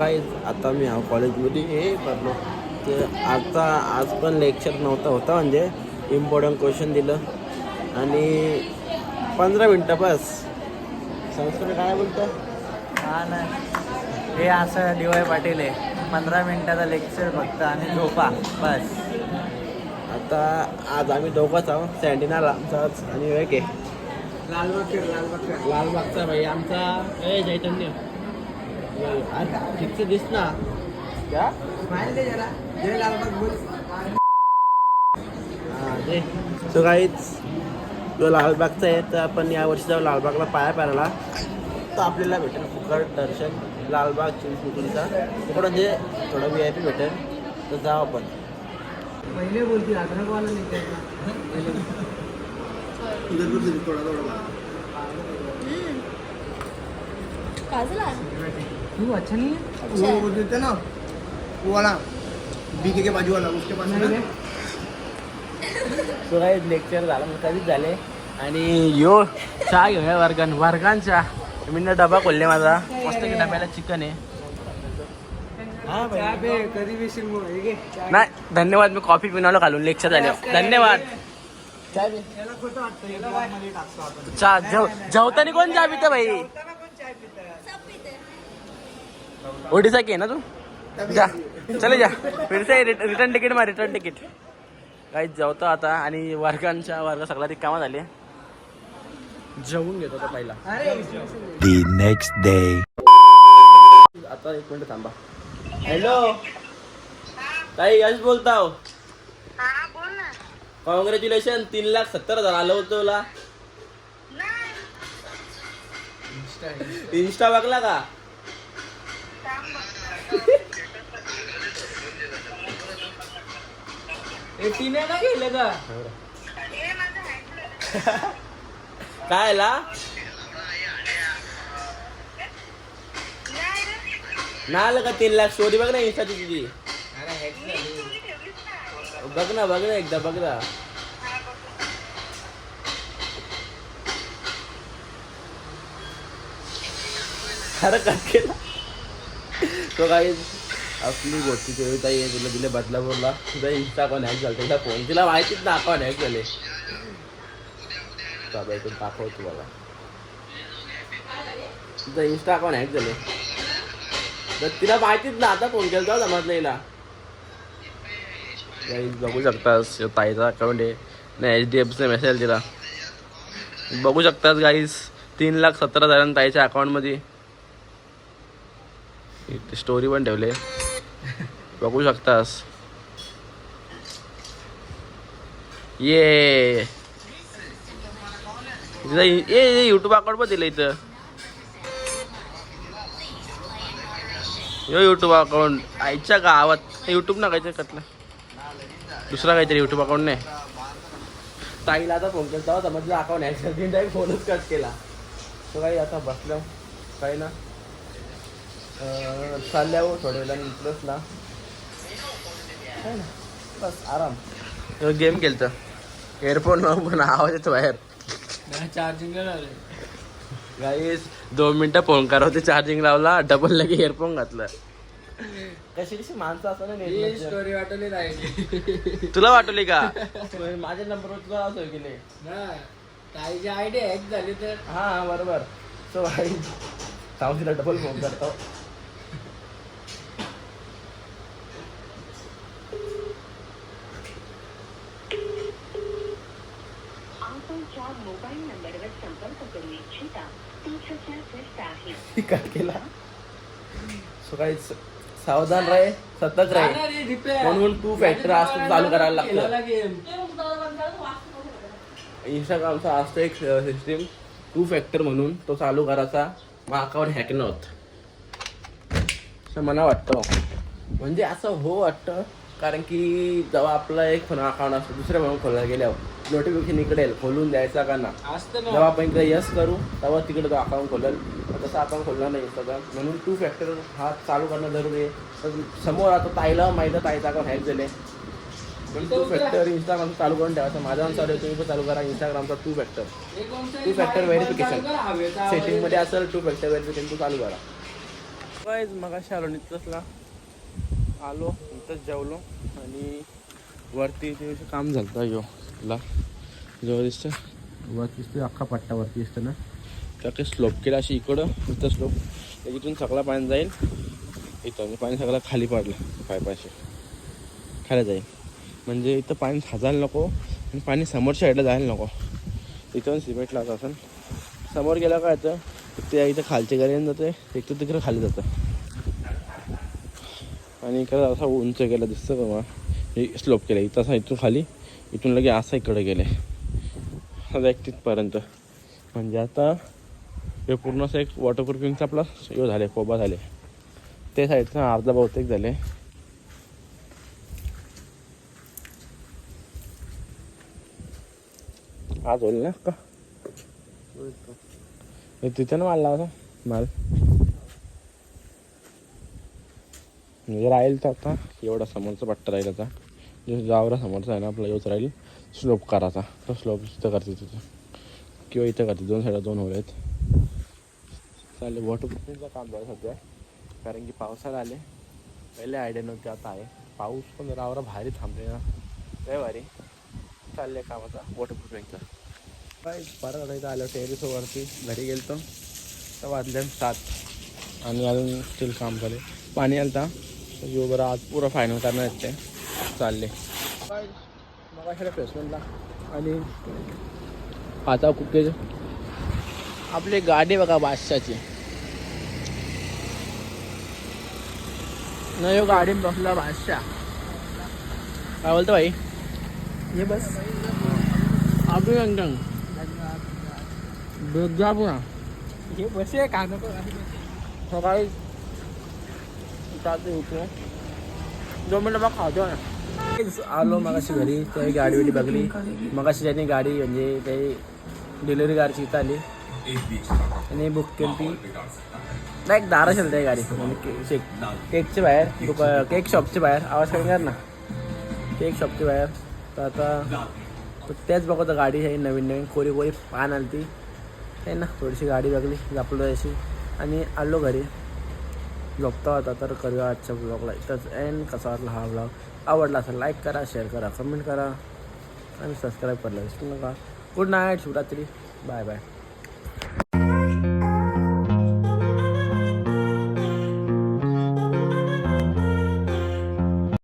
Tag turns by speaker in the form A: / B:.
A: काय आता मी हा कॉलेजमध्ये हे करलो. तर आता आज पण लेक्चर नव्हता होता म्हणजे इम्पॉर्टंट क्वेश्चन दिलं. आणि पंधरा मिनटं बस. संस्कृत काय बोलतं
B: हा ना. हे असं डी वाय पाटील आहे. पंधरा मिनिटाचा लेक्चर फक्त आणि झोपा. बस.
A: आता आज आम्ही दोघंच आहोत. सँडिना आमचाच आणि वेग आहे.
B: लालबाग लालबाग
A: लालबागचा भाई आमचा. ए चैतन्य. ठीक दिस ना. क्या?
B: दे जरा. जय लालबाग बोल.
A: हा ते सो काहीच जो लालबागचा आहे तर आपण यावर्षी जाऊ लालबागला पाया पारायला तर आपल्याला भेटेल फुकट दर्शन लालबाग चिंचपुरीचा फुकट म्हणजे थोडं व्ही आय पी भेटेल. तर जाऊ आपण.
B: पहिले बोलतील अद्रकवाला निघायचा
C: काजला
B: तू अच्छा नहीं है
C: अच्छा
D: वो देते ना वो वाला बीके के बाजू वाला उसके पास ना?
A: सो काही लेक्चर झालं मग कधीच झाले. आणि यो चहा घेऊया वर्गान वर्गांचा मी ना डबा खोलले माझा. मस्त की डब्याला चिकन आहे.
B: चहा. चहा
A: नाही धन्यवाद मी कॉफी पिण्याला घालून लेक्चर झाले. धन्यवाद. चहा जेव जेवताना कोण चहा पितं भाई
B: जेवताना कोण चाय पितं?
C: सब पीते
A: ओडिसा की आहे ना तू? जा. चले जा. फिर से रिटर्न तिकीट मा रिटर्न तिकीट काही जेवतो आता आणि वर्गांच्या वर्ग सगळा रिकामा झाले जेवून घेतो आता पहिला.
B: अरे.
E: The next day.
A: आता एक मिनिट थांबा. हॅलो ताई यश बोलताव. कॉंग्रॅच्युलेशन तीन लाख सत्तर हजार आलं होतं तुला. इन्स्टा बघला का?
B: एटीने ना गेले का
A: काय ला? ना आलं का तीन लाख स्टोरी बघ ना इन्स्टाची तुझी. बघ ना बघ ना एकदा बघ ना. अरे कट केला. तो काही आपली गोष्टी ताई आहे. तुला दिले बदलापूरला. तुझा इन्स्टा अकाउंट हॅक झालं तिला फोन तिला माहितीच ना अकाउंट हॅक झाले बाबा इथून दाखव तुम्हाला. तुझा इन्स्टा अकाउंट हॅक झाले. तर तिला माहितीच ना आता फोन केला तेव्हा समजलं हिला. बघू शकतास ताईचा अकाउंट आहे. नाही H D F C message दिला. बघू शकतास गाईस तीन लाख सत्तर हजार ताईच्या अकाउंटमध्ये स्टोरी पण ठेवले. बघू शकतास. ये. तिथं ये युट्यूब अकाउंट पण दिलं इथं. यो युट्यूब अकाउंट आईच्या गावात. युट्यूब ना काहीतरी कटलं दुसरा काहीतरी युट्यूब अकाउंट नाही ताईला आता फोन केला तेव्हा समजलं अकाउंट ॲक्सिडेंट आहे फोनच कट केला. तो काही आता बसलं. काही ना. चालल्यावर थोड्या वेळाने ना? बस आराम. गेम खेळतं. एअरफोन पण आवाज येतो बाहेर.
B: चार्जिंग
A: गाईस दोन मिनिटं फोन करावं चार्जिंग लावला डबल लगे इयरफोन घातलं. कशी कशी माणसं असं.
B: स्टोरी वाटवली राहिली.
A: तुला वाटवली का? माझ्या नंबरवर तुला असं की नाही?
B: ना ताईची आयडिया हॅक झाली तर.
A: हा बरोबर. सो भाई सावजीला डबल फोन करतो
F: आपण ज्या मोबाईल नंबरवर संपर्क करू इच्छिता तो सध्या व्यस्त आहे.
A: कट केला. सो काही सावधान राहे सतत राहे. म्हणून टू फॅक्टर असतो चालू करायला लागतं. इंस्टाग्रामचा असतो एक सिस्टीम टू फॅक्टर म्हणून तो चालू करायचा. मग अकाउंट हॅक न होत असं मला वाटतं. म्हणजे असं हो वाटतं. कारण की जेव्हा आपला एक फोन अकाउंट असतो दुसऱ्या म्हणून खोलायला गेल्यावर नोटिफिकेशन इकडेल खोलून द्यायचा का ना?
B: असतं
A: जेव्हा आपण इकडे यस करू तेव्हा तिकडे तो अकाउंट खोलेल. तसं अकाउंट खोलणार नाही इंस्टाग्राम म्हणून टू फॅक्टर हा चालू करणं जरुरी आहे. तर समोर आता ताईला माहिती आहे ताईचा अकाउंट हॅक झाले पण टू फॅक्टर इंस्टाग्राम चालू करून ठेवायचं माझा अनुसार तुम्ही पण चालू करा इंस्टाग्रामचा two factor two factor verification सेटिंगमध्ये असेल टू फॅक्टर व्हेरिफिकेशन तू चालू करा. मग आलो नितसला आलो. आत्ताच जेवलो आणि वरती ते काम झालं यो ला जवळ दिसतं? वरती दिसतं अख्खा पट्टा वरती दिसतं ना? त्या काही स्लोप केला अशी इकडं इथं स्लोप इथून सगळा पाणी जाईल इथं. आणि पाणी सगळं खाली पडलं पायपाशी. खाली जाईल. म्हणजे इथं पाणी साजायला नको आणि पाणी समोरच्या साईडला जायला नको. इथं सिमेंट लागत असेल समोर गेलं काय तर ते इथं खालच्या घरी जाते एक तर तिकडे खाली जातं. आणि इकडं असा उंच गेला दिसतं मला हे स्लोप केलं इथं असा इथून खाली इथून लगे असा इकडे गेले आता एक तिथपर्यंत. म्हणजे आता हे पूर्ण असं एक वॉटरप्रूफिंगचा आपला हे झाले कोबा झाले ते साईडचा अर्धा बहुतेक झाले आज होईल ना का? हे तिथे ना माल लावता माल. म्हणजे राहील तर आता एवढा समोरचा पट्टा राहील आता. जो जावरा समोरचा आहे ना आपला एवढं राहील स्लोप करायचा. तो स्लोप इथं करते तिथं. किंवा इथं करते दोन साईडला दोन होल आहेत. चालेल वॉटरप्रूफिंगचं काम झालं सध्या. कारण की पावसाळा आले. पहिले आयडिया नव्हती आता आहे. पाऊस पण रावरा भारी थांबले ना. लय भारी. चालले काम आता वॉटरप्रूफिंगचं काय परत आता इथं आलं टेरिसवरती घरी गेलतो. तर वाजले सात. आणि अजून स्टील काम झाले पाणी आलं तर बरं आज पुरं फायनल करणार आहेत ते. चालले. प्लेसमेंटला आणि आता कुकेज आपली गाडी बघा बादशाची नाही हो गाडी बसला बादशाह. काय बोलतो भाई?
B: ये बस.
A: आपली अंगण पुरा
B: हे बस आहे का नको
A: सकाळी चालते उठलो दोन मिनटं मग खातो ना आलो मगाशी घरी त्याही गाडी बिडी बघली. मगाशी त्यांनी गाडी म्हणजे ते डिलिव्हरी गाडीची इथं आली. आणि बुक केली ती. नाही दारा शेल त्या गाडी केकच्या म्हणजे बाहेर दुका केक शॉपच्या बाहेर. आवाज करणार ना. केक शॉपच्या बाहेर. तर आता त्याच बघतो गाडी आहे नवीन नवीन. कोरी कोरी पान आली ती आहे ना थोडीशी गाडी बघली जपलो अशी आणि आलो घरी. झोपता होता तर करूया आजच्या ब्लॉगला इथंच एन कसा वाटला हा ब्लॉग आवडला असेल लाईक करा शेअर करा कमेंट करा. आणि सबस्क्राईब करायला विसरू नका good night Shivratri. Bye bye